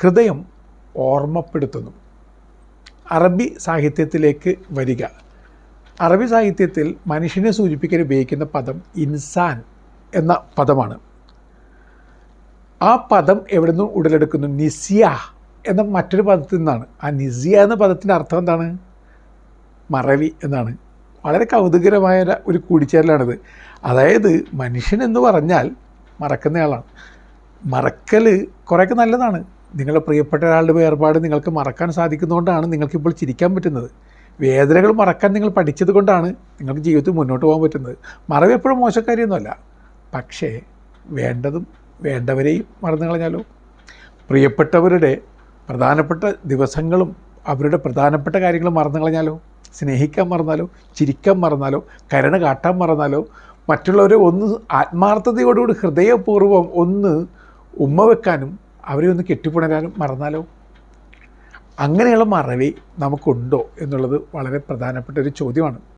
ഹൃദയം ഓർമ്മപ്പെടുത്തുന്നു. അറബി സാഹിത്യത്തിലേക്ക് വരിക. അറബി സാഹിത്യത്തിൽ മനുഷ്യനെ സൂചിപ്പിക്കാൻ ഉപയോഗിക്കുന്ന പദം ഇൻസാൻ എന്ന പദമാണ്. ആ പദം എവിടെ നിന്ന് ഉടലെടുക്കുന്നു? നിസിയ എന്ന മറ്റൊരു പദത്തിൽ നിന്നാണ്. ആ നിസിയ എന്ന പദത്തിന്റെ അർത്ഥം എന്താണ്? മറവി എന്നാണ്. വളരെ കൗതുകരമായ ഒരു- കൂടിച്ചേരലാണിത്. അതായത് മനുഷ്യൻ എന്ന് പറഞ്ഞാൽ മറക്കുന്നയാളാണ്. മറക്കൽ കുറേയൊക്കെ നല്ലതാണ്. നിങ്ങളുടെ പ്രിയപ്പെട്ട ഒരാളുടെ വേർപാട് നിങ്ങൾക്ക് മറക്കാൻ സാധിക്കുന്നതുകൊണ്ടാണ് നിങ്ങൾക്കിപ്പോൾ ചിരിക്കാൻ പറ്റുന്നത്. വേദനകൾ മറക്കാൻ നിങ്ങൾ പഠിച്ചത് കൊണ്ടാണ് നിങ്ങൾക്ക് ജീവിതത്തിൽ മുന്നോട്ട് പോകാൻ പറ്റുന്നത്. മറവ് എപ്പോഴും മോശക്കാരിയൊന്നുമല്ല. പക്ഷേ വേണ്ടതും വേണ്ടവരെയും മറന്നു കളഞ്ഞാലോ? പ്രിയപ്പെട്ടവരുടെ പ്രധാനപ്പെട്ട ദിവസങ്ങളും അവരുടെ പ്രധാനപ്പെട്ട കാര്യങ്ങളും മറന്നു കളഞ്ഞാലോ? സ്നേഹിക്കാൻ മറന്നാലോ? ചിരിക്കാൻ മറന്നാലോ? കരുണ കാട്ടാൻ മറന്നാലോ? മറ്റുള്ളവരെ ഒന്ന് ആത്മാർത്ഥതയോടുകൂടി ഹൃദയപൂർവം ഒന്ന് ഉമ്മ വെക്കാനും അവരെ ഒന്ന് കെട്ടിപ്പുണരാനും മറന്നാലോ? അങ്ങനെയുള്ള മറവി നമുക്കുണ്ടോ എന്നുള്ളത് വളരെ പ്രധാനപ്പെട്ട ഒരു ചോദ്യമാണ്.